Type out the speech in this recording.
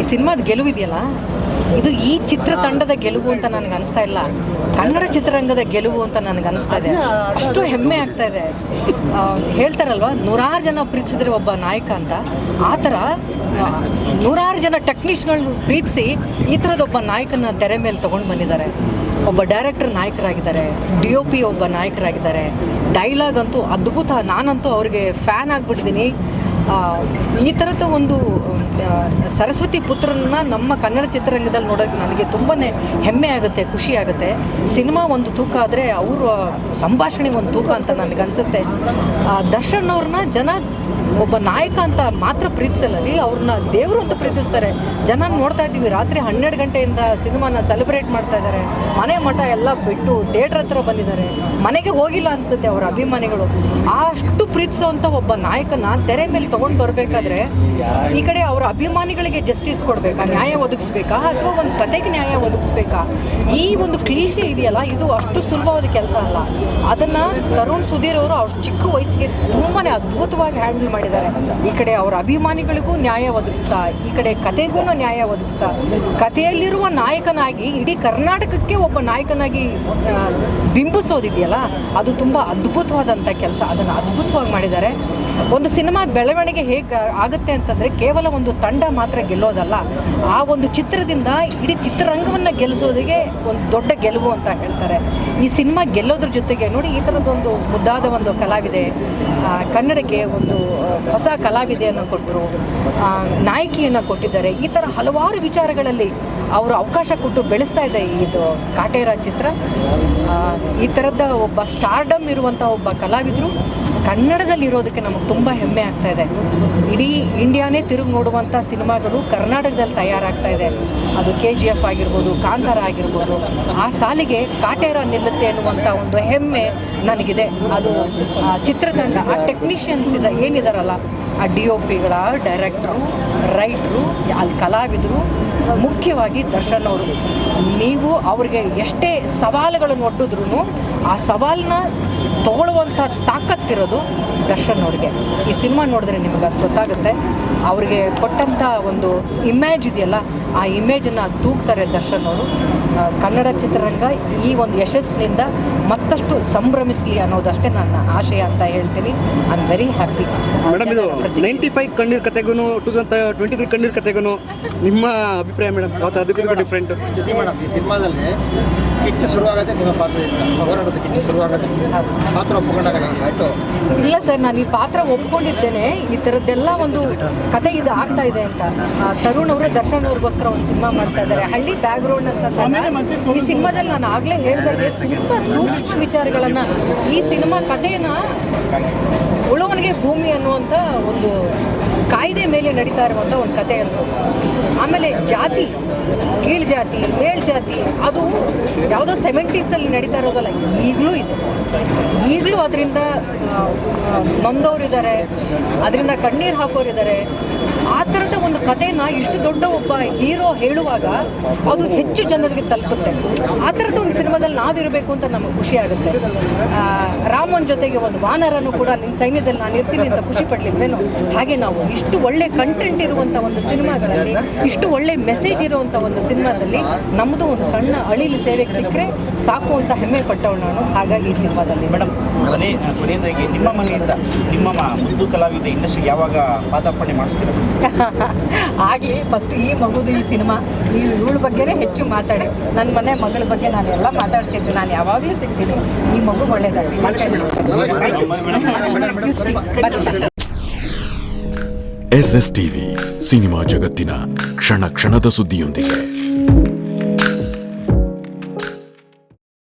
ಈ ಸಿನಿಮಾದ ಗೆಲುವು ಇದೆಯಲ್ಲ ಇದು ಈ ಚಿತ್ರತಂಡದ ಗೆಲುವು ಅಂತ ನನಗೆ ಅನಿಸ್ತಾ ಇಲ್ಲ. ಕನ್ನಡ ಚಿತ್ರರಂಗದ ಗೆಲುವು ಅಂತ ನನಗೆ ಅನಿಸ್ತಾ ಇದೆ. ಅಷ್ಟು ಹೆಮ್ಮೆ ಆಗ್ತಾ ಇದೆ. ಹೇಳ್ತಾರಲ್ವ, ನೂರಾರು ಜನ ಪ್ರೀತಿಸಿದ್ರೆ ಒಬ್ಬ ನಾಯಕ ಅಂತ. ಆ ಥರ ನೂರಾರು ಜನ ಟೆಕ್ನಿಷಿಯನ್ಗಳು ಪ್ರೀತಿಸಿ ಈ ಥರದೊಬ್ಬ ನಾಯಕನ ತೆರೆ ಮೇಲೆ ತೊಗೊಂಡು ಬಂದಿದ್ದಾರೆ. ಒಬ್ಬ ಡೈರೆಕ್ಟರ್ ನಾಯಕರಾಗಿದ್ದಾರೆ, ಡಿ ಒ ಪಿ ಒಬ್ಬ ನಾಯಕರಾಗಿದ್ದಾರೆ. ಡೈಲಾಗ್ ಅಂತೂ ಅದ್ಭುತ. ನಾನಂತೂ ಅವ್ರಿಗೆ ಫ್ಯಾನ್ ಆಗಿಬಿಟ್ಟಿದ್ದೀನಿ. ಈ ಥರದ ಒಂದು ಸರಸ್ವತಿ ಪುತ್ರನ ನಮ್ಮ ಕನ್ನಡ ಚಿತ್ರರಂಗದಲ್ಲಿ ನೋಡೋಕ್ಕೆ ನನಗೆ ತುಂಬಾ ಹೆಮ್ಮೆ ಆಗುತ್ತೆ, ಖುಷಿ ಆಗುತ್ತೆ. ಸಿನಿಮಾ ಒಂದು ತೂಕ ಆದರೆ ಅವರು ಸಂಭಾಷಣೆ ಒಂದು ತೂಕ ಅಂತ ನನಗನ್ಸುತ್ತೆ. ದರ್ಶನ್ ಅವ್ರನ್ನ ಜನ ಒಬ್ಬ ನಾಯಕ ಅಂತ ಮಾತ್ರ ಪ್ರೀತಿಸಲ್ಲಲ್ಲಿ ಅವ್ರನ್ನ ದೇವರು ಅಂತ ಪ್ರೀತಿಸ್ತಾರೆ. ಜನ ನೋಡ್ತಾ ಇದ್ದೀವಿ, ರಾತ್ರಿ ಹನ್ನೆರಡು ಗಂಟೆಯಿಂದ ಸಿನಿಮಾನ ಸೆಲೆಬ್ರೇಟ್ ಮಾಡ್ತಾ ಇದ್ದಾರೆ. ಮನೆ ಮಠ ಎಲ್ಲ ಬಿಟ್ಟು ಥಿಯೇಟ್ರ್ ಹತ್ರ ಬಂದಿದ್ದಾರೆ. ಮನೆಗೆ ಹೋಗಿಲ್ಲ ಅನ್ಸುತ್ತೆ ಅವರ ಅಭಿಮಾನಿಗಳು. ಅಷ್ಟು ಪ್ರೀತಿಸುವಂಥ ಒಬ್ಬ ನಾಯಕನ ತೆರೆ ಮೇಲೆ ತಗೊಂಡು ಬರಬೇಕಾದ್ರೆ ಈ ಕಡೆ ಅವರ ಅಭಿಮಾನಿಗಳಿಗೆ ಜಸ್ಟಿಸ್ ಕೊಡಬೇಕಾ? ನ್ಯಾಯ ಒದಗಿಸ್ಬೇಕಾ? ಅಥವಾ ಒಂದು ಕತೆಗೆ ನ್ಯಾಯ ಒದಗಿಸ್ಬೇಕಾ? ಈ ಒಂದು ಕ್ಲೀಶೆ ಇದೆಯಲ್ಲ, ಇದು ಅಷ್ಟು ಸುಲಭವಾದ ಕೆಲಸ ಅಲ್ಲ. ಅದನ್ನು ತರುಣ್ ಸುಧೀರ್ ಅವರು ಅವ್ರ ಚಿಕ್ಕ ವಯಸ್ಸಿಗೆ ತುಂಬಾ ಅದ್ಭುತವಾಗಿ ಹ್ಯಾಂಡಲ್ ಮಾಡಿದ್ದಾರೆ. ಈ ಕಡೆ ಅವರ ಅಭಿಮಾನಿಗಳಿಗೂ ನ್ಯಾಯ ಒದಗಿಸ್ತಾ ಈ ಕಡೆ ಕತೆಗೂ ನ್ಯಾಯ ಒದಗಿಸ್ತಾ ಕಥೆಯಲ್ಲಿರುವ ನಾಯಕನಾಗಿ ಇಡೀ ಕರ್ನಾಟಕಕ್ಕೆ ಒಬ್ಬ ನಾಯಕನಾಗಿ ಆ, ಬಿಂಬಿಸೋದಿದೆಯಲ್ಲ ಅದು ತುಂಬ ಅದ್ಭುತವಾದಂಥ ಕೆಲಸ. ಅದನ್ನು ಅದ್ಭುತವಾಗಿ ಮಾಡಿದ್ದಾರೆ. ಒಂದು ಸಿನಿಮಾ ಬೆಳವಣಿಗೆ ಹೇಗೆ ಆಗುತ್ತೆ ಅಂತಂದರೆ ಕೇವಲ ಒಂದು ತಂಡ ಮಾತ್ರ ಗೆಲ್ಲೋದಲ್ಲ. ಆ ಒಂದು ಚಿತ್ರದಿಂದ ಇಡೀ ಚಿತ್ರರಂಗವನ್ನು ಗೆಲ್ಲಿಸೋದಿಗೆ ಒಂದು ದೊಡ್ಡ ಗೆಲುವು ಅಂತ ಹೇಳ್ತಾರೆ. ಈ ಸಿನಿಮಾ ಗೆಲ್ಲೋದ್ರ ಜೊತೆಗೆ ನೋಡಿ ಈ ಥರದೊಂದು ಮುದ್ದಾದ ಒಂದು ಕಲಾವಿದೆ ಕನ್ನಡಕ್ಕೆ ಒಂದು ಹೊಸ ಕಲಾವಿದೆಯನ್ನು ಕೊಟ್ಟರು ನಾಯಕಿಯನ್ನು ಕೊಟ್ಟಿದ್ದಾರೆ. ಈ ಥರ ಹಲವಾರು ವಿಚಾರಗಳಲ್ಲಿ ಅವರು ಅವಕಾಶ ಕೊಟ್ಟು ಬೆಳೆಸ್ತಾ ಇದೆ ಇದು ಕಾಟೇರ ಚಿತ್ರ. ಈ ಥರದ ಒಬ್ಬ ಸ್ಟಾರ್ಡಮ್ ಇರುವಂಥ ಒಬ್ಬ ಕಲಾವಿದರು ಕನ್ನಡದಲ್ಲಿ ಇರೋದಕ್ಕೆ ನಮಗೆ ತುಂಬ ಹೆಮ್ಮೆ ಆಗ್ತಾ ಇದೆ. ಇಡೀ ಇಂಡಿಯಾನೇ ತಿರುಗಿ ನೋಡುವಂಥ ಸಿನಿಮಾಗಳು ಕರ್ನಾಟಕದಲ್ಲಿ ತಯಾರಾಗ್ತಾ ಇದೆ. ಅದು ಕೆ ಜಿ ಎಫ್ ಆಗಿರ್ಬೋದು, ಕಾಂತಾರ ಆಗಿರ್ಬೋದು. ಆ ಸಾಲಿಗೆ ಕಾಟೇರ ನಿಲ್ಲುತ್ತೆ ಅನ್ನುವಂಥ ಒಂದು ಹೆಮ್ಮೆ ನನಗಿದೆ. ಅದು ಚಿತ್ರತಂಡ, ಆ ಟೆಕ್ನಿಷಿಯನ್ಸ್ ಇದೆ ಏನಿದಾರಲ್ಲ ಆ ಡಿ ಒ ಪಿಗಳ ಡೈರೆಕ್ಟ್ರು, ರೈಟ್ರು, ಅಲ್ಲಿ ಕಲಾವಿದರು, ಮುಖ್ಯವಾಗಿ ದರ್ಶನ್ ಅವರು ನೀವು ಅವ್ರಿಗೆ ಎಷ್ಟೇ ಸವಾಲುಗಳನ್ನು ಒಡ್ಡಿದ್ರು ಆ ಸವಾಲನ್ನ ತಗೊಳ್ಳುವಂಥ ತಾಕತ್ತಿರೋದು ದರ್ಶನ್ ಅವ್ರಿಗೆ. ಈ ಸಿನಿಮಾ ನೋಡಿದ್ರೆ ನಿಮಗೆ ಅದು ಗೊತ್ತಾಗುತ್ತೆ. ಅವ್ರಿಗೆ ಕೊಟ್ಟಂಥ ಒಂದು ಇಮೇಜ್ ಇದೆಯಲ್ಲ ಆ ಇಮೇಜನ್ನು ತೂಗ್ತಾರೆ ದರ್ಶನ್ ಅವರು. ಕನ್ನಡ ಚಿತ್ರರಂಗ ಈ ಒಂದು ಯಶಸ್ಸಿನಿಂದ ಮತ್ತಷ್ಟು ಸಂಭ್ರಮಿಸಲಿ ಅನ್ನೋದಷ್ಟೇ ನನ್ನ ಆಶಯ ಅಂತ ಹೇಳ್ತೀನಿ. I am very happy madam ಇದು ನೈಂಟಿ ಫೈವ್ ಕಣ್ಣೀರ್ ಕತೆಗೂ ಟೂ ತೌಸಂಡ್ ಟ್ವೆಂಟಿ ತ್ರೀ ಕಣ್ಣೀರ್ ಕತೆಗೂ ನಿಮ್ಮ ಅಭಿಪ್ರಾಯ ಮೇಡಮ್ ಯಾವ ಥರ ಅದಕ್ಕೂ ಡಿಫ್ರೆಂಟ್ ಮೇಡಮ್ ಈ ಸಿನಿಮಾದಲ್ಲಿ ಕಿಚ್ಚು ಶುರುವಾಗದೆ ನಿಮ್ಮ ಪಾತ್ರದಿಂದ ಹೋರಾಟದ ಕಿಚ್ಚು ಶುರುವಾಗದೆ. ಪಾತ್ರ ಒಪ್ಪಿಕೊಂಡಾಗ ಆಯಿತು? ಇಲ್ಲ ಸರ್ ನಾನು ಈ ಪಾತ್ರ ಒಪ್ಕೊಂಡಿದ್ದೇನೆ. ಈ ಥರದ್ದೆಲ್ಲ ಒಂದು ಕತೆ ಇದು ಆಗ್ತಾ ಇದೆ ಅಂತ. ತರುಣ್ ಅವರು ದರ್ಶನ್ ಅವ್ರಿಗೋಸ್ಕರ ಒಂದು ಸಿನಿಮಾ ಮಾಡ್ತಾ ಇದ್ದಾರೆ. ಹಳ್ಳಿ ಬ್ಯಾಕ್ಗ್ರೌಂಡ್ ಅಂತ ಈ ಸಿನಿಮಾದಲ್ಲಿ ನಾನು ಆಗಲೇ ಹೇಳಿದಾಗೆ ತುಂಬ ಸೂಕ್ಷ್ಮ ವಿಚಾರಗಳನ್ನು ಈ ಸಿನಿಮಾ ಕಥೆನ ಉಳುವನಿಗೆ ಭೂಮಿ ಅನ್ನುವಂಥ ಒಂದು ಕಾಯ್ದೆ ಮೇಲೆ ನಡೀತಾ ಇರುವಂಥ ಒಂದು ಕತೆ ಅಂತ ಆಮೇಲೆ ಜಾತಿ. ಕೀಳ್ ಜಾತಿ, ಮೇಲ್ ಜಾತಿ. ಅದು ಯಾವುದೋ ಸೆವೆಂಟೀಸಲ್ಲಿ ನಡೀತಾ ಇರೋದಲ್ಲ, ಈಗಲೂ ಇದೆ. ಈಗಲೂ ಅದರಿಂದ ನೊಂದವರಿದ್ದಾರೆ ಅದರಿಂದ ಕಣ್ಣೀರು ಹಾಕೋರಿದ್ದಾರೆ. ಥರದ ಒಂದು ಕಥೆನ ಇಷ್ಟು ದೊಡ್ಡ ಒಬ್ಬ ಹೀರೋ ಹೇಳುವಾಗ ಅದು ಹೆಚ್ಚು ಜನರಿಗೆ ತಲುಪುತ್ತೆ. ಆ ಥರದ ಒಂದು ಸಿನಿಮಾದಲ್ಲಿ ನಾವಿರಬೇಕು ಅಂತ ನಮಗೆ ಖುಷಿ ಆಗುತ್ತೆ. ರಾಮನ್ ಜೊತೆಗೆ ಒಂದು ವಾನರನ್ನು ಕೂಡ ನಿಮ್ಮ ಸೈನ್ಯದಲ್ಲಿ ನಾನು ಇರ್ತೀನಿ ಅಂತ ಖುಷಿ ಪಡ್ಲಿಕ್ಕೇನು ಹಾಗೆ ನಾವು ಇಷ್ಟು ಒಳ್ಳೆ ಕಂಟೆಂಟ್ ಇರುವಂಥ ಒಂದು ಸಿನಿಮಾಗಳಲ್ಲಿ ಇಷ್ಟು ಒಳ್ಳೆ ಮೆಸೇಜ್ ಇರುವಂಥ ಒಂದು ಸಿನಿಮಾದಲ್ಲಿ ನಮ್ಮದು ಒಂದು ಸಣ್ಣ ಅಳಿಲಿ ಸೇವೆಗೆ ಸಿಕ್ಕರೆ ಸಾಕು ಅಂತ ಹೆಮ್ಮೆ ಪಟ್ಟವಳು ನಾನು. ಹಾಗಾಗಿ ಈ ಸಿನಿಮಾದಲ್ಲಿ. ಮೇಡಮ್ ಕೊನೆ ಕೊನೆಯದಾಗಿ ನಿಮ್ಮ ಮನೆಯಿಂದ ನಿಮ್ಮ ಮುದ್ದು ಕಲಾವಿದ ಇಂಡಸ್ಟ್ರಿಗೆ ಯಾವಾಗ ಪಾದಾರ್ಪಣೆ ಮಾಡಿಸ್ತೀರ? ಆಗಲಿ ಫಸ್ಟ್ ಈ ಮಗುದು ಈ ಸಿನಿಮಾ ನೀವು ಇವಳ ಬಗ್ಗೆನೇ ಹೆಚ್ಚು ಮಾತಾಡಿ. ನನ್ನ ಮನೆ ಮಗಳ ಬಗ್ಗೆ ನಾನು ಎಲ್ಲ ಮಾತಾಡ್ತಿದ್ದೆ ನಾನು ಯಾವಾಗಲೂ ಸಿಗ್ತೀನಿ. ಈ ಮಗು ಒಳ್ಳೇದಾಗಲಿ. ಎಸ್ ಎಸ್ ಟಿವಿ ಸಿನಿಮಾ ಜಗತ್ತಿನ ಕ್ಷಣ ಕ್ಷಣದ ಸುದ್ದಿಯೊಂದಿಗೆ.